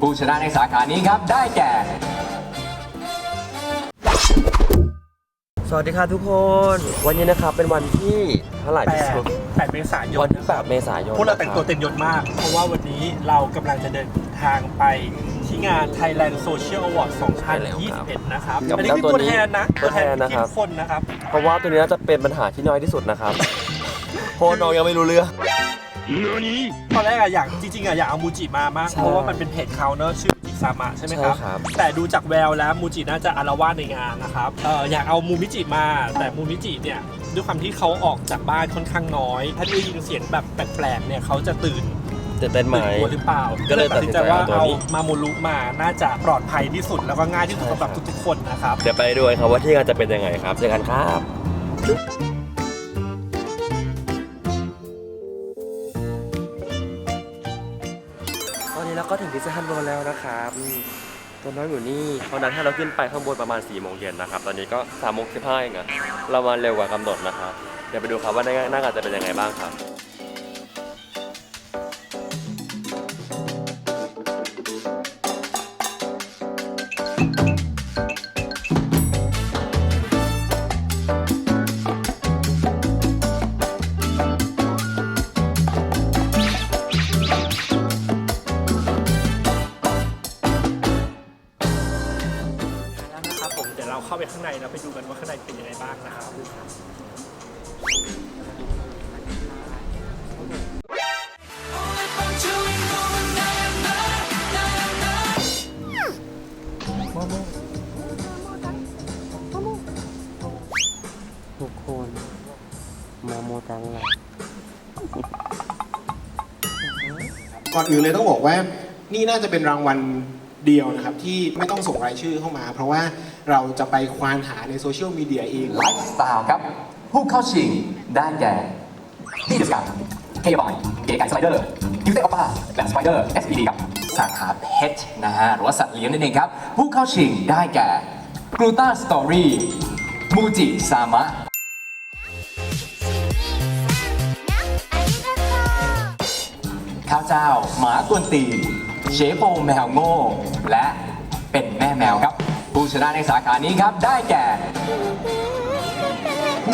ผู้ชนะในสาขานี้ครับ ได้แก่ สวัสดีค่ะทุกคน วันนี้นะครับเป็นวันที่เท่าไหร่แปพี่ดสุแปดเมษายวันนที่8เมษายนพวกเราแต่งตัวนะคเต็มยศมาก เพราะว่าวันนี้เรากำลังจะเดินทางไปที่งาน Thailand Social Award 2021 นะครับกับอันนี้คือเจ้าตัตัววนี้แทนนะตัวแทนนะครับทีมคนนะครับ เพราะว่าตัวนี้น่าจะเป็นปัญหาที่น้อยที่สุดนะครับเพราะน้องยังไม่รู้เรื่อง ตอนแรกอะอยากจริงๆอะอยากเอามูจิมามาก ใช่เพราะว่ามันเป็นเพจเขาเนอะชื่อจิซามะใช่ไหมครับ ใช่ครับ แต่ดูจากแววแล้วมูจิน่าจะอารวาสในงานนะครับเอออยากเอามูมิจิมา แต่มูมิจิเนี่ยด้วยความที่เขาออกจากบ้านค่อนข้างน้อย ถ้าได้ยินเสียงแบบแปลกๆเนี่ยเขาจะตื่นจะเป็นไหม ตื่นตัวหรือเปล่าก็เลยตัดสินใจว่าเอาตัวเอานี้ มาโมรุมาน่าจะปลอดภัยที่สุด แล้วก็ง่ายที่สุดสำหรับทุกๆคนนะครับ เดี๋ยวไปดูกันครับว่าที่งานจะเป็นยังไงครับเจอกันครับ เราก็ถึงที่เซนทรัลเวิลด์แล้วนะครับตัวน้อยอยู่นี่เพราะนั้นถ้าเราขึ้นไปข้างบนประมาณ4ี่โมงเย็นนะครับ ตอนนี้ก็3ามโมงสิบห้าเองอะเรามาเร็วกว่ากำหนดนะครับ เดี๋ยวไปดูครับว่าหน้างานจะเป็นยังไงบ้างครับ เดี๋ยวเราเข้าไปข้างในแล้วไปดูกันว่าข้างในเป็นยังไงบ้างนะครับทุกคนมาโมตังละก่อนอื่นเลยต้องบอกว่า นี่น่าจะเป็นรางวัล เดียวนะครับที่ไม่ต้องส่งรายชื่อเข้ามา เพราะว่าเราจะไปควานหาในโซเชียลมีเดียเอง ไลฟ์สไตล์ครับ ผู้เข้าชิงได้แก่ที่เดสการเคบอยเก๋ไก่สไลเดอร์ยูเซออป้าและสไปเดอร์ SPD กับสาขาเพชรนะฮะหรือว่าสัตว์เลี้ยงนั่นเองครับ ผู้เข้าชิงได้แก่กรูตาสตอรี่มูจิซามะข้าวเจ้าหมากวนตีน เชโปแมวโง่ และเป็นแม่แมวครับ ผู้ชนะในสาขานี้ครับได้แก่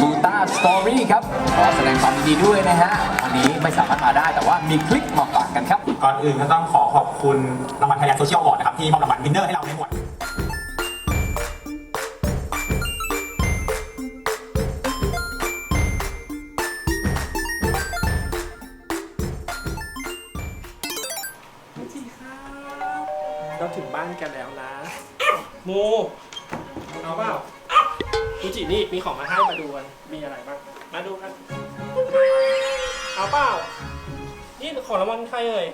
บูต้าสตอรี่ครับ ขอแสดงความยินดีด้วยนะฮะ วันนี้ไม่สามารถมาได้แต่ว่ามีคลิปมาฝากกันครับ ก่อนอื่นก็ต้องขอขอบคุณรางวัลไทยแลนด์โซเชียลออร์ดนะครับที่มอบรางวัลวินเนอร์ให้เราในหมวด เราถึงบ้านกันแล้วนะโมเอาเปล่ามูจินี่มีของมาให้มาดูกัน มีอะไรบ้าง มาดูกัน เอาเปล่า นี่ของรางวัลใครเอ่ย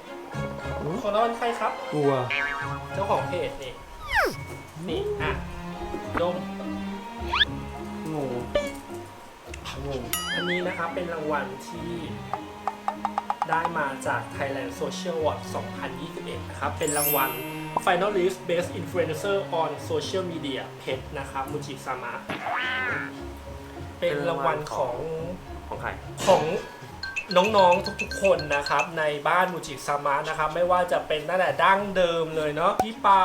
ของรางวัลใครครับ กลัว เจ้าของเพจนี่ นี่อะดมงงงงอันนี้นะครับเป็นรางวัลที่ได้มาจาก Thailand Social Award 2021 นะครับ เป็นรางวัล Finalist Best Influencer on Social Media เพจนะครับมูจิซามะเป็นรางวัลของของใครของน้องๆทุกๆ คนนะครับในบ้านมูจิซามะนะครับไม่ว่าจะเป็นตั้งแต่ดั้งเดิมเลยเนาะพี่เปา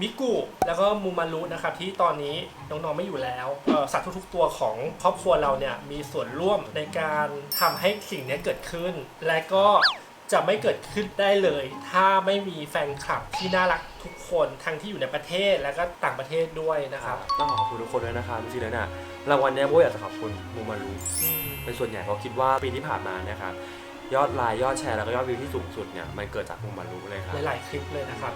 มิกุ แล้วก็มูมารุนะครับที่ตอนนี้น้องๆไม่อยู่แล้วเอ่อสัตว์ทุกๆตัวของครอบครัวเราเนี่ยมีส่วนร่วมในการทำให้สิ่งนี้เกิดขึ้น และก็ จะไม่เกิดขึ้นได้เลย ถ้าไม่มีแฟนคลับที่น่ารักทุกคนทั้งที่อยู่ในประเทศและก็ต่างประเทศด้วยนะครับต้องขอบคุณทุกคนด้วยนะครับจริงๆแล้วเนี่ยรางวัลเนี้ยโบอยากจะขอบคุณมูมารูเป็นส่วนใหญ่เพราะคิดว่าปีที่ผ่านมาเนี่ยครับยอดไลค์ยอดแชร์แล้วก็ยอดวิวที่สูงสุดเนี่ยมันเกิดจากมูมารูเลยครับหลายๆคลิปเลยนะครับ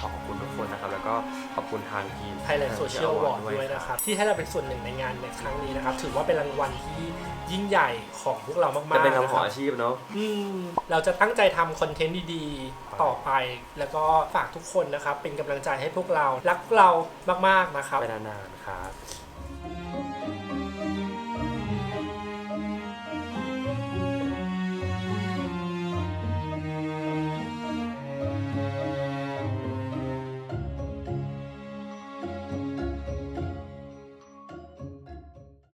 ขอขอบคุณทุกคนนะครับ แล้วก็ขอบคุณทางทีม Thailand Social Award ด้วยนะครับ ที่ให้เราเป็นส่วนหนึ่งในงานในครั้งนี้นะครับ ถือว่าเป็นรางวัลที่ยิ่งใหญ่ของพวกเรามากๆจะเป็นคำนะขคอรับอาชีพเนาะอืมเราจะตั้งใจทำคอนเทนต์ดีๆ ต่อไป แล้วก็ฝากทุกคนนะครับ เป็นกำลังใจให้พวกเรา รักเรามากๆนะครับ ไปนานๆครับ